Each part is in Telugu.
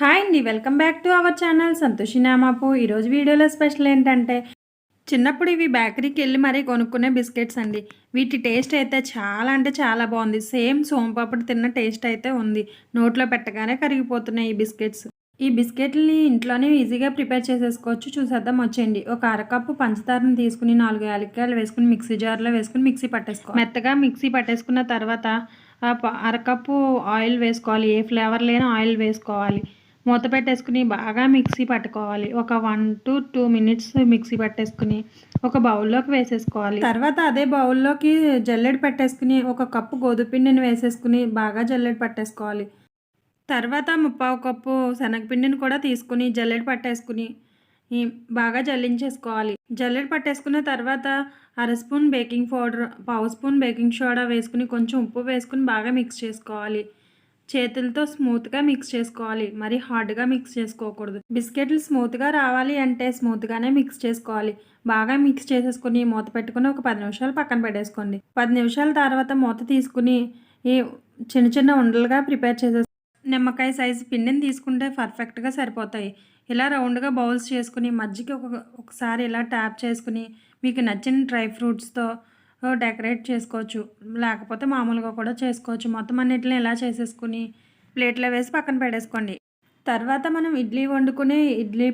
హాయ్ అండి welcome back to our channel Santoshi నామాపు. ఈరోజు వీడియోలో స్పెషల్ ఏంటంటే చిన్నప్పుడు ఇవి బేకరీకి వెళ్ళి మరీ కొనుక్కునే బిస్కెట్స్ అండి. వీటి టేస్ట్ అయితే చాలా అంటే చాలా బాగుంది. సేమ్ సోంపాపడి తిన్న టేస్ట్ అయితే ఉంది. నోట్లో పెట్టగానే కరిగిపోతున్నాయి ఈ బిస్కెట్స్. ఈ బిస్కెట్లని ఇంట్లోనే ఈజీగా ప్రిపేర్ చేసేసుకోవచ్చు. చూసేద్దాం వచ్చేయండి. ఒక అరకప్పు పంచదారని తీసుకుని నాలుగు యాలక్కాయలు వేసుకుని మిక్సీ జార్లో వేసుకుని మిక్సీ పట్టేసుకో మెత్తగా మిక్సీ పట్టేసుకున్న తర్వాత ఆ అరకప్పు ఆయిల్ వేసుకోవాలి. ఏ ఫ్లేవర్ లేని ఆయిల్ వేసుకోవాలి. మూత పెట్టేసుకుని బాగా మిక్సీ పట్టుకోవాలి. ఒక one to two minutes mixie పట్టేసుకుని ఒక బౌల్లోకి వేసేసుకోవాలి. తర్వాత అదే బౌల్లోకి జల్లెడ పెట్టేసుకుని ఒక కప్పు గోధుమ పిండిని వేసేసుకుని బాగా జల్లెడ పట్టేసుకోవాలి. తర్వాత ముప్పావు కప్పు శనగపిండిని కూడా తీసుకుని జల్లెడ పట్టేసుకుని బాగా జల్లించేసుకోవాలి. జల్లెడ పట్టేసుకున్న తర్వాత అర స్పూన్ బేకింగ్ పౌడర్ పావు స్పూన్ బేకింగ్ సోడా వేసుకుని కొంచెం ఉప్పు వేసుకుని బాగా మిక్స్ చేసుకోవాలి. చేతులతో స్మూత్గా మిక్స్ చేసుకోవాలి. మరి హార్డ్గా మిక్స్ చేసుకోకూడదు. బిస్కెట్లు స్మూత్గా రావాలి అంటే స్మూత్గానే మిక్స్ చేసుకోవాలి. బాగా మిక్స్ చేసేసుకుని మూత పెట్టుకుని ఒక పది నిమిషాలు పక్కన పెట్టేసుకోండి. పది నిమిషాల తర్వాత మూత తీసుకుని ఈ చిన్న చిన్న ఉండలుగా ప్రిపేర్ చేసే నిమ్మకాయ సైజు పిండిని తీసుకుంటే పర్ఫెక్ట్గా సరిపోతాయి. ఇలా రౌండ్గా బౌల్స్ చేసుకుని మధ్యకి ఒక ఒకసారి ఇలా ట్యాప్ చేసుకుని మీకు నచ్చిన డ్రై ఫ్రూట్స్తో డెకరేట్ చేసుకోవచ్చు. లేకపోతే మామూలుగా కూడా చేసుకోవచ్చు. మొత్తం అన్నిటిని ఇలా చేసేసుకుని ప్లేట్లో వేసి పక్కన పెట్టేసుకోండి. తర్వాత మనం ఇడ్లీ వండుకుని ఇడ్లీ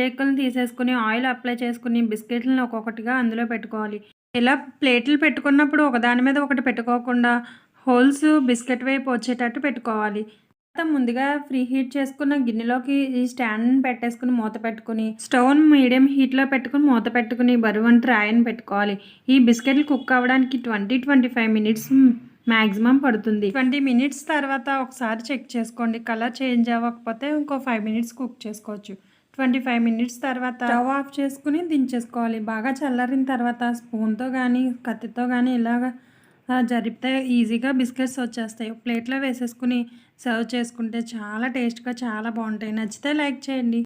రేకులను తీసేసుకుని ఆయిల్ అప్లై చేసుకుని బిస్కెట్లను ఒక్కొక్కటిగా అందులో పెట్టుకోవాలి. ఇలా ప్లేట్లు పెట్టుకున్నప్పుడు ఒకదాని మీద ఒకటి పెట్టుకోకుండా హోల్స్ బిస్కెట్ వైపు వచ్చేటట్టు పెట్టుకోవాలి. ముందుగా ఫ్రీ హీట్ చేసుకున్న గిన్నెలోకి ఈ స్టాండ్ పెట్టేసుకుని మూత పెట్టుకుని స్టవ్ మీడియం హీట్లో పెట్టుకుని మూత పెట్టుకుని బరువు ట్రాయని పెట్టుకోవాలి. ఈ బిస్కెట్లు కుక్ అవ్వడానికి twenty twenty five minutes maximum పడుతుంది. ట్వంటీ మినిట్స్ తర్వాత ఒకసారి చెక్ చేసుకోండి. కలర్ చేంజ్ అవ్వకపోతే ఇంకో ఫైవ్ మినిట్స్ కుక్ చేసుకోవచ్చు. ట్వంటీ ఫైవ్ మినిట్స్ తర్వాత స్టవ్ ఆఫ్ చేసుకుని దించేసుకోవాలి. బాగా చల్లారిన తర్వాత స్పూన్తో కానీ కత్తితో కానీ ఇలాగా జరిపితే ఈజీగా బిస్కెట్స్ వచ్చేస్తాయి. ప్లేట్లో వేసేసుకుని సర్వ్ చేసుకుంటే చాలా టేస్ట్గా చాలా బాగుంటాయి. నచ్చితే లైక్ చేయండి.